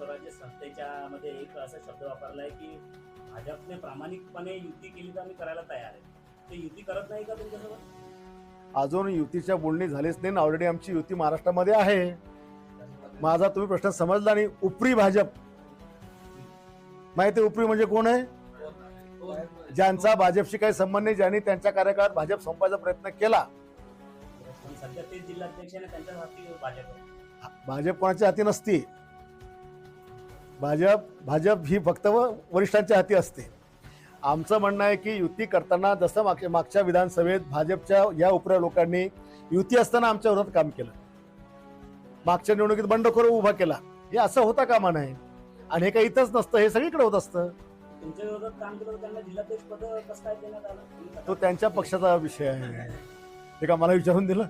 स्वराज्य संस्थेच्या मध्ये एक असा शब्द वापरलाय की भाजपने प्रामाणिकपणे युती केली तर आम्ही करायला तयार आहे. ते युती करत नाही का तुमच्यासोबत? अजून युतीच्या बोलणी झालीच नाही. ऑलरेडी आमची युती महाराष्ट्रामध्ये आहे. माझा तुम्ही प्रश्न समजला नाही. उपरी भाजप. माहिती आहे उपरी म्हणजे कोण आहे? ज्यांचा भाजपशी काही संबंध नाही ज्यांनी त्यांच्या कार्यकाळात भाजप संपायचा प्रयत्न केला. आहे आहे. भाजप कोणाच्या हाती नसते. भाजप भाजप ही फक्त व वरिष्ठांच्या हाती असते. आमचं म्हणणं आहे की युती करताना जसं मागच्या मागच्या विधानसभेत भाजपच्या या उपऱ्या लोकांनी युती असताना आमच्या विरोधात काम केलं. मागच्या निवडणुकीत बंडखोर उभा केला. हे असं होता कामा नाही आणि हे काही इथंच नसतं हे सगळीकडे होत असतं. तो त्यांच्या पक्षाचा विषय आहे. ते का मला विचारून दिलं?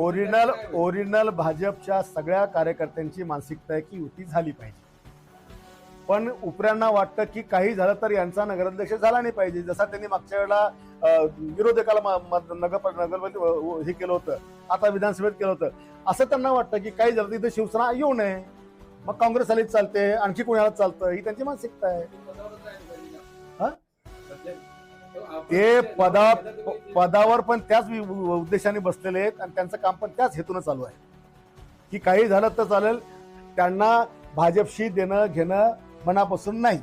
ओरिजिनल ओरिजिनल भाजपच्या सगळ्या कार्यकर्त्यांची मानसिकता आहे की युती झाली पाहिजे. पण उपऱ्यांना वाटतं की काही झालं तर यांचा नगराध्यक्ष झाला नाही पाहिजे. जसा त्यांनी मागच्या वेळेला विरोधकाला नगर नगरपती अं, हे केलं होतं. आता विधानसभेत केलं होतं. असं त्यांना वाटतं की काही झालं तर इथं शिवसेना येऊ नये. मग काँग्रेस आलीच चालते आणखी कोणाला चालतं? ही त्यांची मानसिकता आहे. हा? ते पदा पदावर पण त्याच वि- उद्देशाने बसलेले आहेत आणि त्यांचं काम पण त्याच हेतून चालू आहे. की काही झालं तर चालेल त्यांना भाजपशी देणं घेणं मनापासून नाही.